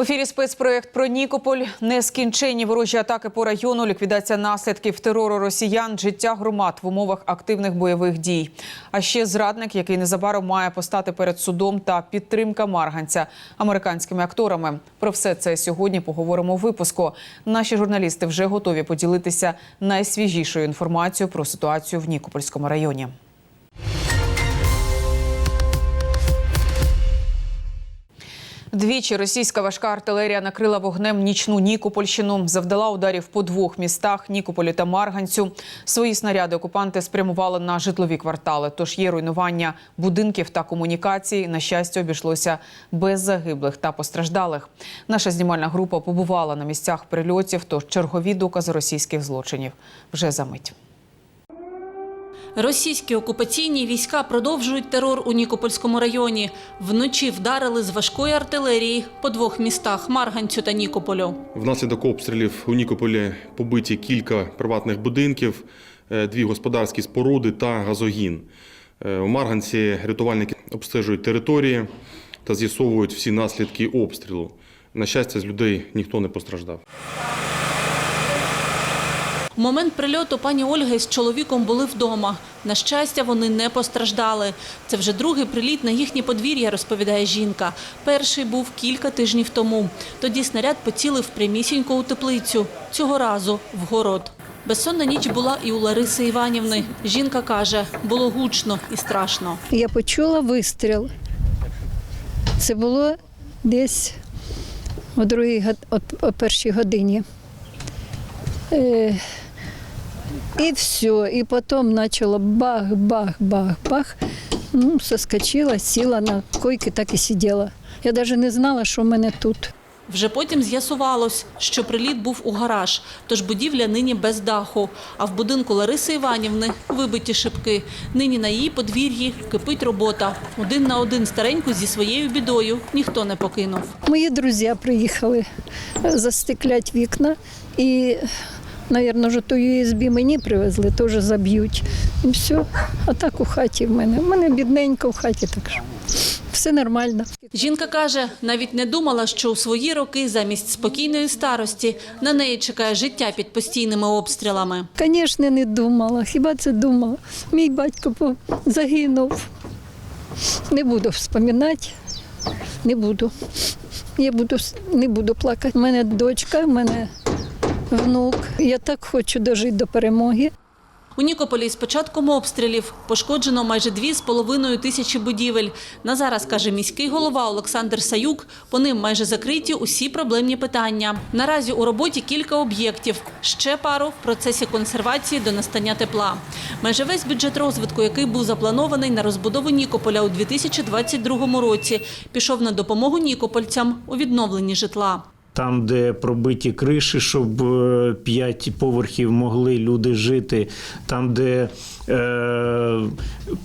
В ефірі спецпроєкт про Нікополь. Нескінченні ворожі атаки по району, ліквідація наслідків терору росіян, життя громад в умовах активних бойових дій. А ще зрадник, який незабаром має постати перед судом, та підтримка марганця американськими акторами. Про все це сьогодні поговоримо у випуску. Наші журналісти вже готові поділитися найсвіжішою інформацією про ситуацію в Нікопольському районі. Двічі російська важка артилерія накрила вогнем нічну Нікопольщину, завдала ударів по двох містах Нікополі та Марганцю. Свої снаряди окупанти спрямували на житлові квартали. Тож є руйнування будинків та комунікацій. На щастя, обійшлося без загиблих та постраждалих. Наша знімальна група побувала на місцях прильотів. Тож чергові докази російських злочинів вже за мить. Російські окупаційні війська продовжують терор у Нікопольському районі. Вночі вдарили з важкої артилерії по двох містах Марганцю та Нікополю. Внаслідок обстрілів у Нікополі побиті кілька приватних будинків, е, дві господарські споруди та газогін. Е, У Марганці рятувальники обстежують території та з'ясовують всі наслідки обстрілу. На щастя, з людей ніхто не постраждав. В момент прильоту пані Ольга із чоловіком були вдома. На щастя, вони не постраждали. Це вже другий приліт на їхнє подвір'я, розповідає жінка. Перший був кілька тижнів тому. Тоді снаряд поцілив прямісінько у теплицю. Цього разу в город. Безсонна ніч була і у Лариси Іванівни. Жінка каже, було гучно і страшно. Я почула вистріл. Це було десь о другій о, першій годині. І все. І потім почало бах, бах, бах, бах. Ну, соскочила, сіла на койки, так і сиділа. Я навіть не знала, що в мене тут. Вже потім з'ясувалось, що приліт був у гараж, тож будівля нині без даху. А в будинку Лариси Іванівни вибиті шибки. Нині на її подвір'ї кипить робота. Один на один стареньку зі своєю бідою ніхто не покинув. Мої друзі приїхали е, застеклять вікна і, мабуть, вже ту USB мені привезли, теж заб'ють. І все. А так у хаті в мене. У мене бідненько в хаті, так що все нормально. Жінка каже, навіть не думала, що у свої роки замість спокійної старості на неї чекає життя під постійними обстрілами. Звісно, не думала. Хіба це думала? Мій батько загинув. Не буду вспоминати, не буду. Я буду, не буду плакати. У мене дочка, в мене внук. Я так хочу дожити до перемоги. У Нікополі з початком обстрілів пошкоджено майже дві з половиною тисячі будівель. На зараз, каже міський голова Олександр Саюк, по ним майже закриті усі проблемні питання. Наразі у роботі кілька об'єктів, ще пару в процесі консервації до настання тепла. Майже весь бюджет розвитку, який був запланований на розбудову Нікополя у 2022 році, пішов на допомогу нікопольцям у відновленні житла. Там, де пробиті криші, щоб е, п'ять поверхів могли люди жити, там, де е,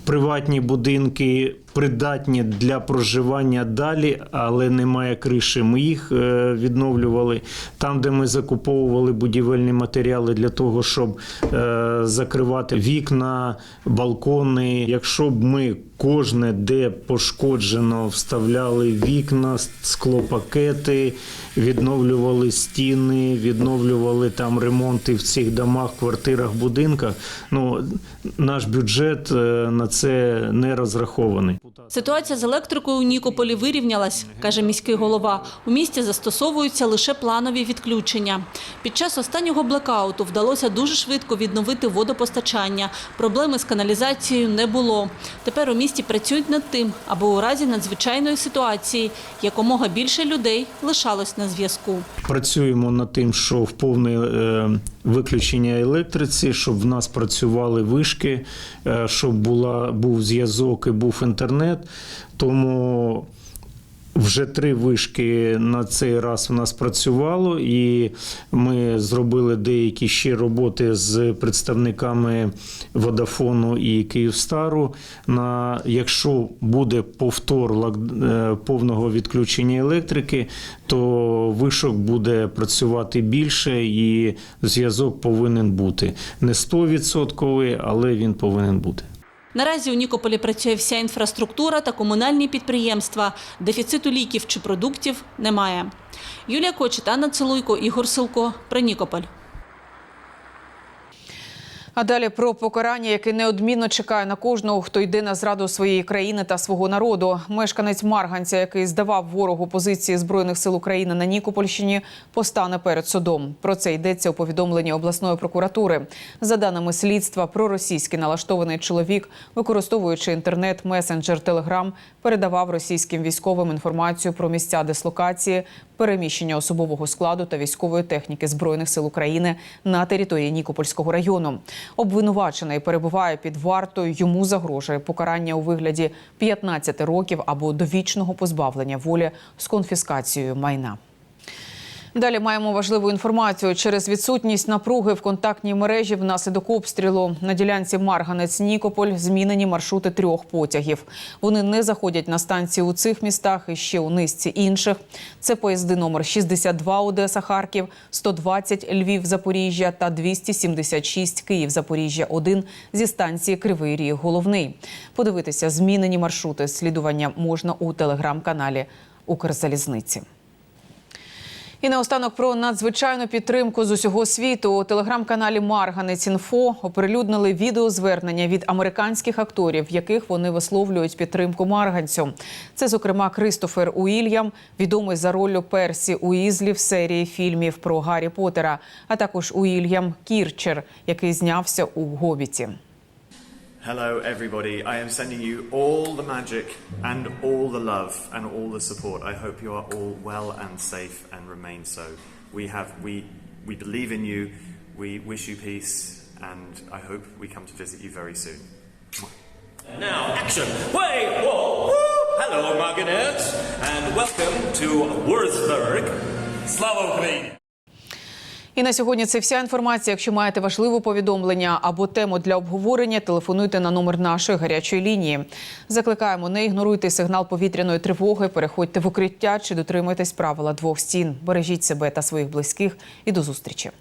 приватні будинки придатні для проживання далі, але немає криші. Ми їх е, відновлювали. Там, де ми закуповували будівельні матеріали для того, щоб е, закривати вікна, балкони. Якщо б ми кожне, де пошкоджено, вставляли вікна, склопакети, відновлювали стіни, відновлювали там ремонти в цих домах, квартирах, будинках. Ну наш бюджет е, на це не розрахований. Ситуація з електрикою у Нікополі вирівнялась, каже міський голова. У місті застосовуються лише планові відключення. Під час останнього блекауту вдалося дуже швидко відновити водопостачання. Проблеми з каналізацією не було. Тепер у місті працюють над тим, аби у разі надзвичайної ситуації якомога більше людей лишалось на зв'язку. Працюємо над тим, що в повне е, виключення електриці, щоб в нас працювали вишки, е, щоб була, був зв'язок і був інтернет. Тому вже три вишки на цей раз у нас працювало, і ми зробили деякі ще роботи з представниками Водафону і Київстару. На якщо буде повтор е, повного відключення електрики, то вишок буде працювати більше, і зв'язок повинен бути не 100%, але він повинен бути. Наразі у Нікополі працює вся інфраструктура та комунальні підприємства. Дефіциту ліків чи продуктів немає. Юлія Кочет, Анна Целуйко, Ігор Силко. Про Нікополь. А далі про покарання, яке неодмінно чекає на кожного, хто йде на зраду своєї країни та свого народу. Мешканець Марганця, який здавав ворогу позиції збройних сил України на Нікопольщині, постане перед судом. Про це йдеться у повідомленні обласної прокуратури. За даними слідства, проросійський налаштований чоловік, використовуючи інтернет, месенджер Телеграм, передавав російським військовим інформацію про місця дислокації, переміщення особового складу та військової техніки збройних сил України на території Нікопольського району. Обвинувачений перебуває під вартою. Йому загрожує покарання у вигляді 15 років або довічного позбавлення волі з конфіскацією майна. Далі маємо важливу інформацію. Через відсутність напруги в контактній мережі внаслідок обстрілу на ділянці Марганець-Нікополь змінені маршрути трьох потягів. Вони не заходять на станції у цих містах і ще у низці інших. Це поїзди номер 62 Одеса-Харків, 120 Львів-Запоріжжя та 276 Київ-Запоріжжя-1 зі станції Кривий Ріг Головний. Подивитися змінені маршрути слідування можна у телеграм-каналі Укрзалізниці. І наостанок про надзвичайну підтримку з усього світу у телеграм-каналі Марганець Інфо оприлюднили відеозвернення від американських акторів, в яких вони висловлюють підтримку марганцю. Це, зокрема, Кристофер Уільям, відомий за роллю Персі Уізлі в серії фільмів про Гаррі Поттера, а також Уільям Кірчер, який знявся у Гобіті. Hello, everybody. I am sending you all the magic and all the love and all the support. I hope you are all well and safe and remain so. We have we we believe in you. We wish you peace, and I hope we come to visit you very soon. Now, action! Wait, whoa, woo! Hello, Margaret, and welcome to Wurzburg. Ukraini! І на сьогодні це вся інформація. Якщо маєте важливе повідомлення або тему для обговорення, телефонуйте на номер нашої гарячої лінії. Закликаємо, не ігноруйте сигнал повітряної тривоги, переходьте в укриття чи дотримуйтесь правила двох стін. Бережіть себе та своїх близьких і до зустрічі.